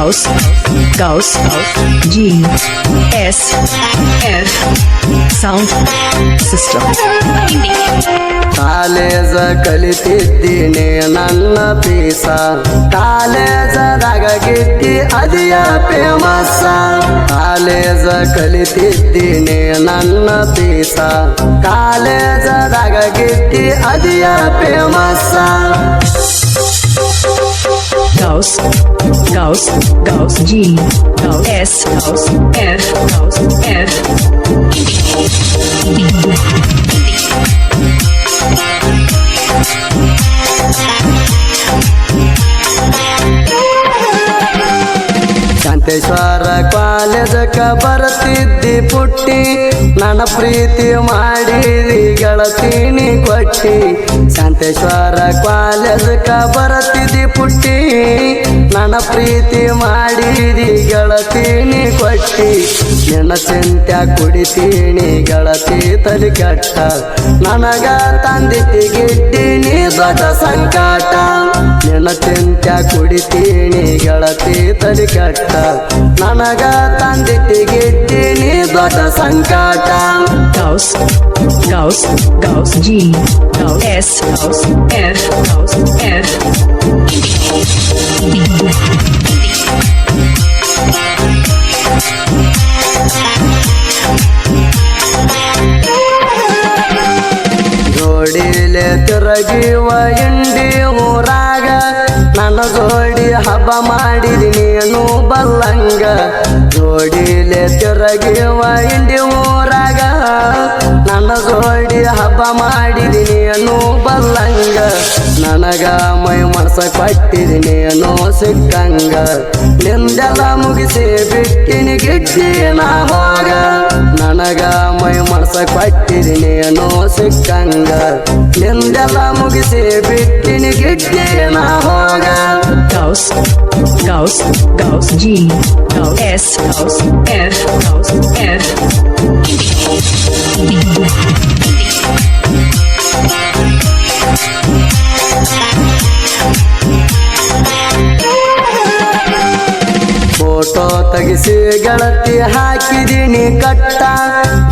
Gauss, Gauss, G, S, F, sound system. College ಕಲಿತಿದ್ದೀನಿ ನನ್ನ ಪೀಸ. ಕಾಲೇಜದಾಗ ಗಿಟ್ಟಿ ಅದಿಯ ಫೇಮಸ್ ಕಾಲೇಜ ಕಲಿತಿದ್ದೀನಿ ನನ್ನ ಪೀಸ. ಕಾಲೇಜದಾಗ ಗಿಟ್ಟಿ ಅದಿಯ famous Gauss, Gauss, Gauss, G, Gauss, S, Gauss, F, Gauss, F. Shanteshwara ಕಾಲೇಜಕ್ಕ ಬರತಿದ್ದಿ ಪುಟ್ಟಿ ನನ್ನ ಪ್ರೀತಿ ಮಾಡಿರಿ ಗೆಳತೀನಿ ಕೊಟ್ಟಿ ಶಾಂತೇಶ್ವರ ಕಾಲೇಜಕ್ಕ ಬರ್ತಿದ್ದಿ ಪುಟ್ಟಿ. ನನ್ನ ಪ್ರೀತಿ ಮಾಡಿದಿ ಗೆಳತೀನಿ ಕೊಟ್ಟಿ. ನಿನ್ನ ಚಿಂತ್ಯ ಕುಡಿತೀನಿ ಗೆಳತಿ ತಲೆ ಕಟ್ಟ. ನನಗ ತಂದಿತಿ ಗಿಟ್ಟಿನಿ ದೊಡ್ಡ ಸಂಕಟ. ನಿನ್ನ ಚಿಂತ್ಯ ಕುಡಿತೀನಿ ಗೆಳತಿ ತಲೆ ಕಟ್ಟ. ನನಗ ತಂದಿತಿ ಗಿಟ್ಟಿನಿ ದೊಡ್ಡ ಸಂಕಟ. Gauss Gauss Gauss G Gauss S, House, F. Indi ಊರಾಗ ನನ್ನ ಜೋಡಿ ಹಬ್ಬ ಮಾಡಿದಿ ನೀನು ಬಲ್ಲಂಗ ಜೋಡಿಲೆ ತಿರಗಿವ ಇಂಡಿ ಊರಾಗ ನನ್ನ ಜೋಡಿ ಹಬ್ಬ ಮಾಡಿದೀನಿ ಅನ್ನೋ ಬಲ್ಲಂಗ. ನನಗ ಮೈ ಮನಸ ಕೊಟ್ಟಿದೀನಿ ಅನ್ನೋ ಸಿಕ್ಕಂಗ. ನಿಂದೆಲ್ಲ ಮುಗಿಸಿ ಬಿಟ್ಟಿನಿ ಗಿಟ್ಟಿ ನಾ ಹೋಗ. ನನಗ ಮೈ ಮನಸ ಕೊಟ್ಟಿದೀನಿ ಅನ್ನೋ ಸಿಕ್ಕಂಗ. ನಿಂದೆಲ್ಲ ಮುಗಿಸಿ ಬಿಟ್ಟಿನಿ ಗಿಟ್ಟಿ ನಾ ಹೋಗ. Gauss, Gauss, Gauss, G, Gauss, S, Gauss, F, Gauss, F. Photo ತೆಗೆಸಿ ಗೆಳತಿ ಹಾಕಿದೀನಿ ಕಟ್ಟ.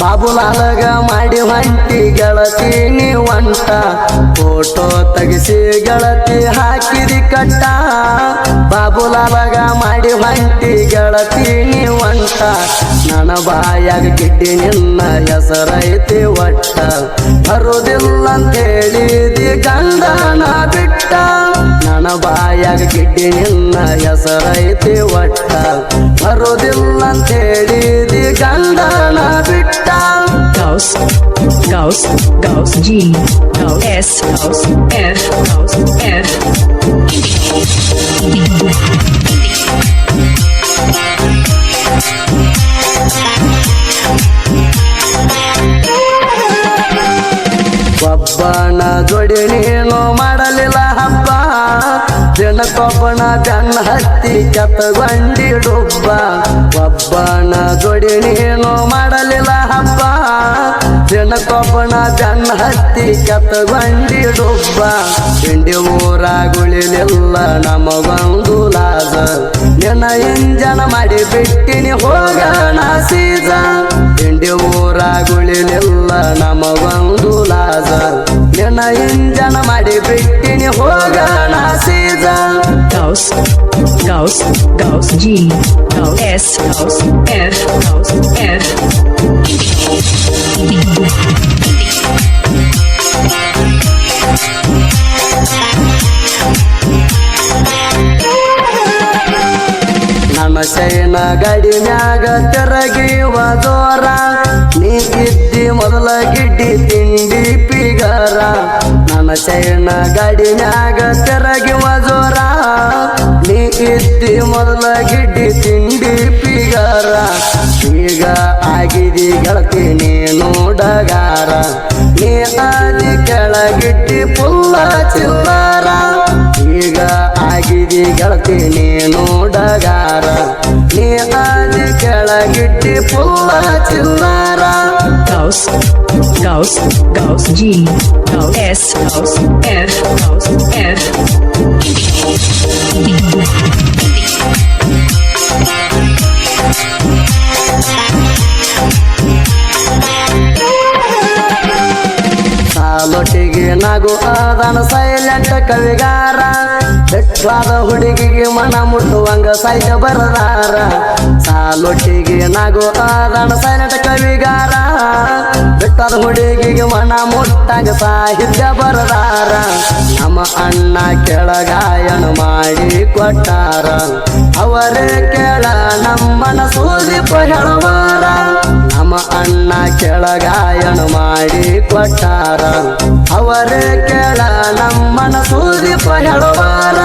ಬಾಬುಲಾಲಗ ಮಾಡಿ ಹೊಂಟಿ ಗೆಳತಿ ನೀವು ಒಂಟ. ಫೋಟೋ ತೆಗಿಸಿ ಗೆಳತಿ ಹಾಕಿದಿ ಕಟ್ಟ. ಬಾಬುಲಾಲಗ ಮಾಡಿ ಹೊಂಟಿ ಗೆಳತಿ ನೀವು ಒಂಟ. ನನ್ನ ಬಾಯಾಗ ಕಿಟ್ಟಿ ನಿನ್ನ ಹೆಸರೈತಿ ಒಟ್ಟ. ಬಾಯಾಗ ಗಿಡ್ಡಿ ನಿನ್ನ ಹೆಸರೈತಿ ಒಟ್ಟ ಬರುದಿಲ್ಲ ಅಂತ ಹೇಳಿದಿ ಗಂಡನ ಬಿಟ್ಟ Gauss, Gauss, Gauss, G, Gauss, S, Gauss, F, Gauss, F. ದಿನಕ್ಕೊಬ್ಬನ ತನ್ನ ಹತ್ತಿ ಕೆತ್ತಗೊಂಡಿ ಡುಬ್ಬ. ಒಬ್ಬನ ಜೋಡಿ ನೀನು ಮಾಡಲಿಲ್ಲ ಹಬ್ಬ. ಜನ ಕೊಬ್ಬಣ ತನ್ನ ಹತ್ತಿ ಕೆತ್ತಗೊಂಡಿ ಡುಬ್ಬ. ತಿಂಡಿ ಊರಾಗುಳಿಲಿಲ್ಲ ನಮಗೊಂದು ಲಾಜ. ಜನ ಇಂಜನ ಮಾಡಿ ಬಿಟ್ಟಿನಿ ಹೋಗೋಣ ಸೀಜ. ತಿಂಡಿ ಊರಾಗುಳಿಲಿಲ್ಲ ನಮಗೊಂದು ಲಾಜ. ಜನ ಇಂಜನ ಮಾಡಿ ಬಿಟ್ಟಿನಿ ಹೋಗೋಣ Gauss, Gauss, Gauss, G, Gauss, S, Gauss, F, Gauss, F. ನನ್ನ ಶೈನ ತೆರಗಿ ತಿರಗಿವ ನೀ ಇದ್ದಿ ಮೊದಲ ಗಿಡ್ಡಿ ತಿಂಡಿ ಪಿಗರ ನನ್ನ ಶೈನ ಗಡಿ ಮ್ಯಾಗ ನೀ ಮೊದಲ ಗಿಡ್ಡಿ ತಿಂಡಿ ಪಿಗಾರ. ಈಗ ಆಗಿದಿ ಗೆಳತಿ ನೋಡಗಾರ ನೀ ಆದಿ ಕೆಳಗಿಟ್ಟಿ ಪುಲ್ಲ ಚಿಲ್ಲಾರ. ಈಗ ಆಗಿದಿ ಗೆಳತಿ ನೋಡಗಾರ ನೀ ಆದಿ ಕೆಳಗಿಟ್ಟಿ ಪುಲ್ಲ ಚಿಲ್ಲಾರ. Gauss, Gauss, Gauss, G, Gauss, S, Gauss, F, Gauss, ಸಾಲೊಟ್ಟಿಗೆ ನಗು ಆದನ ಸೈಲೆಂಟ್ ಕವಿಗಾರ. ಬೆಟ್ಟಾದ ಹುಡುಗಿಗೆ ಮನ ಮುಟ್ಟುವಂಗ ಸೈಜ ಬರದಾರ. ಸಾಲೊಟ್ಟಿಗೆ ನಗು ಆದಣ ಸೈನಟ ಕವಿಗಾರ. ಬೆಟ್ಟದ ಹುಡುಗಿಗೆ ಮನ ಮುಟ್ಟಂಗ ಸಾಹಿತ್ಯ ಬರದಾರ. ನಮ್ಮ ಅಣ್ಣ ಕೆಳಗಾಯನ ಮಾಡಿ ಕೊಟ್ಟಾರ. ಅವರೇ ಕೇಳ ನಮ್ಮನ ಸೂದಿಪ ಹೇಳುವಾರ. ನಮ್ಮ ಅಣ್ಣ ಕೆಳಗಾಯನ ಮಾಡಿ ಕೊಟ್ಟಾರ. ಅವರೇ ಕೇಳ ನಮ್ಮನ ಸೂದಿಪ ಹೇಳುವಾರ.